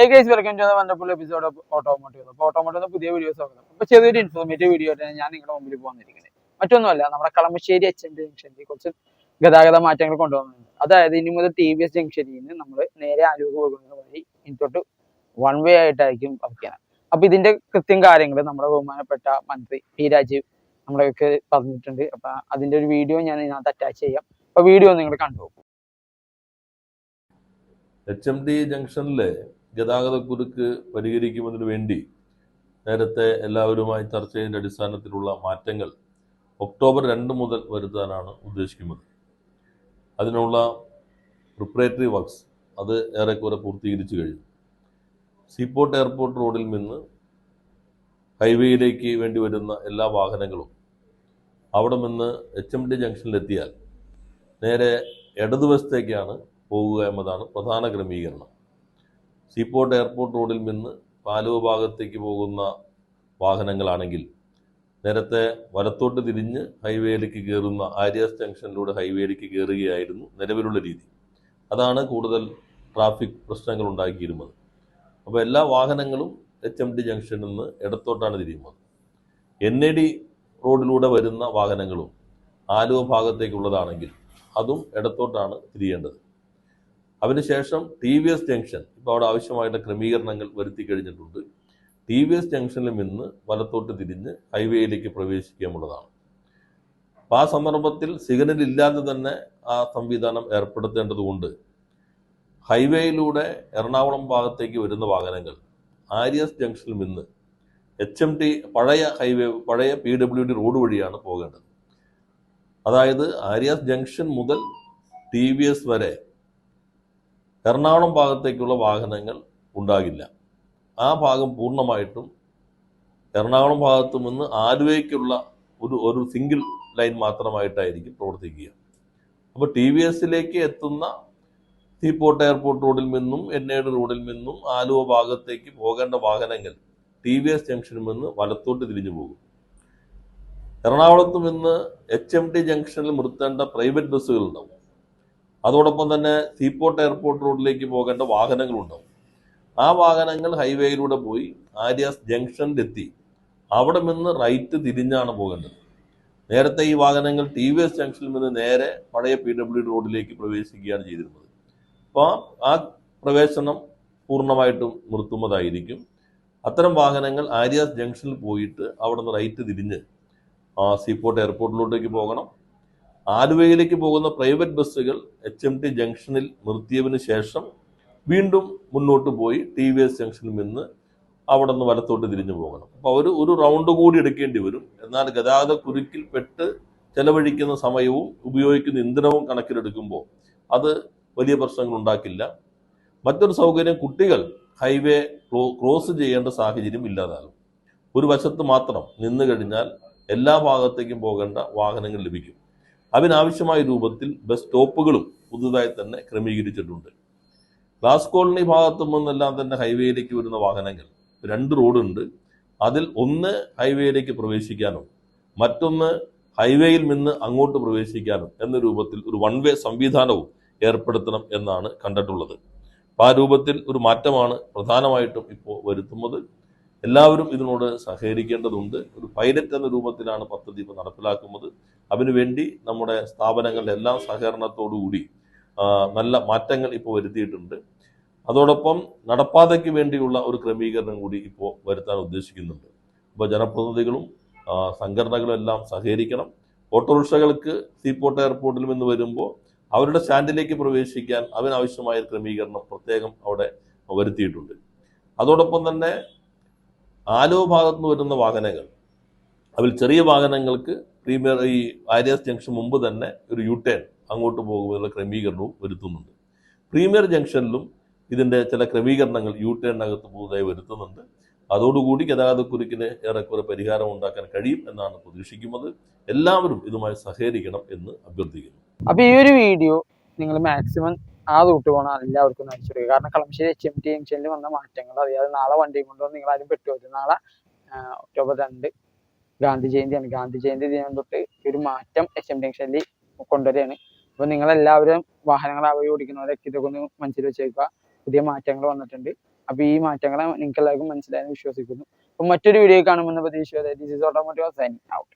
Hey guys welcome to wonderful episode of automotive അപ്പോൾ automotive പുതിയ videos നോക്കണം അപ്പോൾ ചെറിയൊരു ഇൻഫോർമേറ്റീവ് വീഡിയോ ആയിട്ടാണ് ഞാൻ നിങ്ങളുടെ മുമ്പിൽ പോകാനിരിക്കുന്നത് മറ്റൊന്നുമല്ല നമ്മുടെ കളമശ്ശേരി എച്ച് എൻ ജംഗ്ഷനിൽ കുറച്ച് ഗതാഗത മാറ്റങ്ങൾ കൊണ്ടുവന്നിട്ടുണ്ട്. അതായത് ഇനി മുതൽ ടി വി എസ് ജംഗ്ഷനിൽ നിന്ന് നമ്മൾ നേരെ ആലുവ പോകുന്നത് വഴി ഇങ്ങോട്ട് വൺ വേ ആയിട്ടായിരിക്കും വർക്ക് അപ്പോൾ ഇതിന്റെ കൃത്യം കാര്യങ്ങൾ നമ്മുടെ ബഹുമാനപ്പെട്ട മന്ത്രി പി രാജീവ് നമ്മളെയൊക്കെ പറഞ്ഞിട്ടുണ്ട്. അപ്പോൾ അതിന്റെ ഒരു വീഡിയോ ഞാൻ ഇതിനകത്ത് അറ്റാച്ച് ചെയ്യാം. അപ്പോൾ വീഡിയോ നിങ്ങൾ കണ്ടുപോകും എച്ച് എം ഡി ജംഗ്ഷനിലെ ഗതാഗതക്കുരുക്ക് പരിഹരിക്കുന്നതിന് വേണ്ടി നേരത്തെ എല്ലാവരുമായി ചർച്ച ചെയ്തതിന്റെ അടിസ്ഥാനത്തിലുള്ള മാറ്റങ്ങൾ ഒക്ടോബർ രണ്ട് മുതൽ വരുത്താനാണ് ഉദ്ദേശിക്കുന്നത്. അതിനുള്ള പ്രിപ്പറേറ്ററി വർക്ക്സ് അത് ഏറെക്കുറെ പൂർത്തീകരിച്ചു കഴിഞ്ഞു. സീപോർട്ട് എയർപോർട്ട് റോഡിൽ നിന്ന് ഹൈവേയിലേക്ക് വേണ്ടി വരുന്ന എല്ലാ വാഹനങ്ങളും അവിടെ നിന്ന് എച്ച് എം ഡി ജംഗ്ഷനിലെത്തിയാൽ നേരെ ഇടതുവശത്തേക്കാണ് പോകുക എന്നതാണ് പ്രധാന ക്രമീകരണം. സീപോർട്ട് എയർപോർട്ട് റോഡിൽ നിന്ന് പാലുവ ഭാഗത്തേക്ക് പോകുന്ന വാഹനങ്ങളാണെങ്കിൽ നേരത്തെ വലത്തോട്ട് തിരിഞ്ഞ് ഹൈവേയിലേക്ക് കയറുന്ന ആര്യാസ് ജംഗ്ഷനിലൂടെ ഹൈവേയിലേക്ക് കയറുകയായിരുന്നു നിലവിലുള്ള രീതി. അതാണ് കൂടുതൽ ട്രാഫിക് പ്രശ്നങ്ങൾ ഉണ്ടാക്കിയിരുന്നത്. അപ്പോൾ എല്ലാ വാഹനങ്ങളും എച്ച് എം ഡി ജംഗ്ഷനിൽ നിന്ന് ഇടത്തോട്ടാണ് തിരിയുന്നത്. എൻ എ ഡി റോഡിലൂടെ വരുന്ന വാഹനങ്ങളും ആലുവ ഭാഗത്തേക്കുള്ളതാണെങ്കിൽ അതും ഇടത്തോട്ടാണ് തിരിയേണ്ടത്. അതിനുശേഷം ടി വി എസ് ജംഗ്ഷൻ ഇപ്പോൾ അവിടെ ആവശ്യമായിട്ട് ക്രമീകരണങ്ങൾ വരുത്തി കഴിഞ്ഞിട്ടുണ്ട്. ടി വി എസ് ജംഗ്ഷനിൽ നിന്ന് വലത്തോട്ട് തിരിഞ്ഞ് ഹൈവേയിലേക്ക് പ്രവേശിക്കാമുള്ളതാണ് അപ്പോൾ ആ സന്ദർഭത്തിൽ സിഗ്നൽ ഇല്ലാതെ തന്നെ ആ സംവിധാനം ഏർപ്പെടുത്തേണ്ടതുകൊണ്ട് ഹൈവേയിലൂടെ എറണാകുളം ഭാഗത്തേക്ക് വരുന്ന വാഹനങ്ങൾ ആര്യസ് ജംഗ്ഷനിൽ നിന്ന് എച്ച് എം ടി പഴയ ഹൈവേ പഴയ പി ഡബ്ല്യു ഡി റോഡ് വഴിയാണ് പോകേണ്ടത്. അതായത് ആര്യാസ് ജംഗ്ഷൻ മുതൽ ടി വി എസ് വരെ എറണാകുളം ഭാഗത്തേക്കുള്ള വാഹനങ്ങൾ ഉണ്ടാകില്ല. ആ ഭാഗം പൂർണമായിട്ടും എറണാകുളം ഭാഗത്തു നിന്ന് ആലുവയ്ക്കുള്ള ഒരു ഒരു സിംഗിൾ ലൈൻ മാത്രമായിട്ടായിരിക്കും പ്രവർത്തിക്കുക. അപ്പോൾ ടി വി എസിലേക്ക് എത്തുന്ന സീപോർട്ട് എയർപോർട്ട് റോഡിൽ നിന്നും എൻ എ ഡി റോഡിൽ നിന്നും ആലുവ ഭാഗത്തേക്ക് പോകേണ്ട വാഹനങ്ങൾ ടി വി എസ് ജംഗ്ഷനിൽ നിന്ന് വലത്തോട്ട് തിരിഞ്ഞു പോകും. എറണാകുളത്ത് നിന്ന് എച്ച് എം ടി ജംഗ്ഷനിൽ നിർത്തേണ്ട പ്രൈവറ്റ് ബസ്സുകൾ ഉണ്ടാവും. അതോടൊപ്പം തന്നെ സീപോർട്ട് എയർപോർട്ട് റോഡിലേക്ക് പോകേണ്ട വാഹനങ്ങളുണ്ടാവും. ആ വാഹനങ്ങൾ ഹൈവേയിലൂടെ പോയി ആര്യാസ് ജംഗ്ഷനിലെത്തി അവിടെ നിന്ന് റൈറ്റ് തിരിഞ്ഞാണ് പോകേണ്ടത്. നേരത്തെ ഈ വാഹനങ്ങൾ ടി വി എസ് ജംഗ്ഷനിൽ നിന്ന് നേരെ പഴയ പി ഡബ്ല്യു റോഡിലേക്ക് പ്രവേശിക്കുകയാണ് ചെയ്തിരുന്നത്. അപ്പോൾ ആ പ്രവേശനം പൂർണമായിട്ടും നിർത്തുന്നതായിരിക്കും. അത്തരം വാഹനങ്ങൾ ആര്യാസ് ജംഗ്ഷനിൽ പോയിട്ട് അവിടെ നിന്ന് റൈറ്റ് തിരിഞ്ഞ് സീപോർട്ട് എയർപോർട്ടിലോട്ടേക്ക് പോകണം. ആലുവയിലേക്ക് പോകുന്ന പ്രൈവറ്റ് ബസ്സുകൾ എച്ച് എം ടി ജംഗ്ഷനിൽ നിർത്തിയതിനു ശേഷം വീണ്ടും മുന്നോട്ട് പോയി ടി വി എസ് ജംഗ്ഷനിൽ നിന്ന് അവിടെ നിന്ന് വലത്തോട്ട് തിരിഞ്ഞു പോകണം. അപ്പോൾ അവർ ഒരു റൗണ്ട് കൂടി എടുക്കേണ്ടി വരും. എന്നാൽ ഗതാഗത കുരുക്കിൽ പെട്ട് ചെലവഴിക്കുന്ന സമയവും ഉപയോഗിക്കുന്ന ഇന്ധനവും കണക്കിലെടുക്കുമ്പോൾ അത് വലിയ പ്രശ്നങ്ങൾ ഉണ്ടാക്കില്ല. മറ്റൊരു സൗകര്യം കുട്ടികൾ ഹൈവേ ക്രോസ് ചെയ്യേണ്ട സാഹചര്യം ഇല്ലാതാകും. ഒരു വശത്ത് മാത്രം നിന്നു കഴിഞ്ഞാൽ എല്ലാ ഭാഗത്തേക്കും പോകേണ്ട വാഹനങ്ങൾ ലഭിക്കും. അതിനാവശ്യമായ രൂപത്തിൽ ബസ് സ്റ്റോപ്പുകളും പുതുതായി തന്നെ ക്രമീകരിച്ചിട്ടുണ്ട്. ഗ്ലാസ് കോളനി ഭാഗത്തു നിന്നെല്ലാം തന്നെ ഹൈവേയിലേക്ക് വരുന്ന വാഹനങ്ങൾ രണ്ട് റോഡുണ്ട്. അതിൽ ഒന്ന് ഹൈവേയിലേക്ക് പ്രവേശിക്കാനും മറ്റൊന്ന് ഹൈവേയിൽ നിന്ന് അങ്ങോട്ട് പ്രവേശിക്കാനും എന്ന രൂപത്തിൽ ഒരു വൺ വേ സംവിധാനവും ഏർപ്പെടുത്തണം എന്നാണ് കണ്ടിട്ടുള്ളത്. ആ രൂപത്തിൽ ഒരു മാറ്റമാണ് പ്രധാനമായിട്ടും ഇപ്പോൾ വരുത്തുന്നത്. എല്ലാവരും ഇതിനോട് സഹകരിക്കേണ്ടതുണ്ട്. ഒരു പൈലറ്റ് എന്ന രൂപത്തിലാണ് പദ്ധതി ഇപ്പോൾ നടപ്പിലാക്കുന്നത്. അതിനുവേണ്ടി നമ്മുടെ സ്ഥാപനങ്ങളുടെ എല്ലാ സഹകരണത്തോടുകൂടി നല്ല മാറ്റങ്ങൾ ഇപ്പോൾ വരുത്തിയിട്ടുണ്ട്. അതോടൊപ്പം നടപ്പാതയ്ക്ക് വേണ്ടിയുള്ള ഒരു ക്രമീകരണം കൂടി ഇപ്പോൾ വരുത്താൻ ഉദ്ദേശിക്കുന്നുണ്ട്. അപ്പോൾ ജനപ്രതിനിധികളും സംഘടനകളും എല്ലാം സഹകരിക്കണം. ഓട്ടോറിക്ഷകൾക്ക് സീപോർട്ട് എയർപോർട്ടിൽ നിന്ന് വരുമ്പോൾ അവരുടെ സ്റ്റാൻഡിലേക്ക് പ്രവേശിക്കാൻ അതിനാവശ്യമായ ക്രമീകരണം പ്രത്യേകം അവിടെ വരുത്തിയിട്ടുണ്ട്. അതോടൊപ്പം തന്നെ ആലോ ഭാഗത്തുനിന്ന് വരുന്ന വാഹനങ്ങൾ അതിൽ ചെറിയ വാഹനങ്ങൾക്ക് പ്രീമിയർ ഈ ആര്യാസ് ജംഗ്ഷൻ മുമ്പ് തന്നെ ഒരു യു ടേൺ അങ്ങോട്ട് പോകുന്നതിനുള്ള ക്രമീകരണവും വരുത്തുന്നുണ്ട്. പ്രീമിയർ ജംഗ്ഷനിലും ഇതിന്റെ ചില ക്രമീകരണങ്ങൾ യു ടേണിനകത്ത് പുതുതായി വരുത്തുന്നുണ്ട്. അതോടുകൂടി ഗതാഗതക്കുരുക്കിന് ഏറെക്കുറെ പരിഹാരം ഉണ്ടാക്കാൻ കഴിയും എന്നാണ് പ്രതീക്ഷിക്കുന്നത്. എല്ലാവരും ഇതുമായി സഹകരിക്കണം എന്ന് അഭ്യർത്ഥിക്കുന്നു. അപ്പൊ ഈ ഒരു വീഡിയോ നിങ്ങൾ മാക്സിമം ആ റൂട്ട് പോകണം എല്ലാവർക്കും അയച്ചു കാരണം കളമശ്ശേരി എച്ച് എം ടി ജംഗ്ഷനിൽ വന്ന മാറ്റങ്ങൾ അറിയാതെ നാളെ വണ്ടി കൊണ്ടുവന്ന് നിങ്ങൾ ആരും പെട്ടുപോയി നാളെ ഒക്ടോബർ രണ്ട് ഗാന്ധി ജയന്തിയാണ്. ഗാന്ധി ജയന്തി ദിനം തൊട്ട് ഒരു മാറ്റം എസ് എം ജംഗ്ഷനിൽ കൊണ്ടുവരികയാണ്. നിങ്ങൾ എല്ലാവരും വാഹനങ്ങൾ അവയെ ഓടിക്കുന്നവരൊക്കെ ഇതൊക്കെ ഒന്ന് മനസ്സിൽ വെച്ചേക്കുക. പുതിയ മാറ്റങ്ങൾ വന്നിട്ടുണ്ട്. അപ്പൊ ഈ മാറ്റങ്ങളെ നിങ്ങൾക്ക് എല്ലാവർക്കും മനസ്സിലായെന്ന് വിശ്വസിക്കുന്നു. അപ്പൊ മറ്റൊരു വീഡിയോ കാണുമെന്ന് പ്രതീക്ഷയോടെ ദിസ് ഓട്ടോമോട്ടീവ് സൈനിങ് ഔട്ട്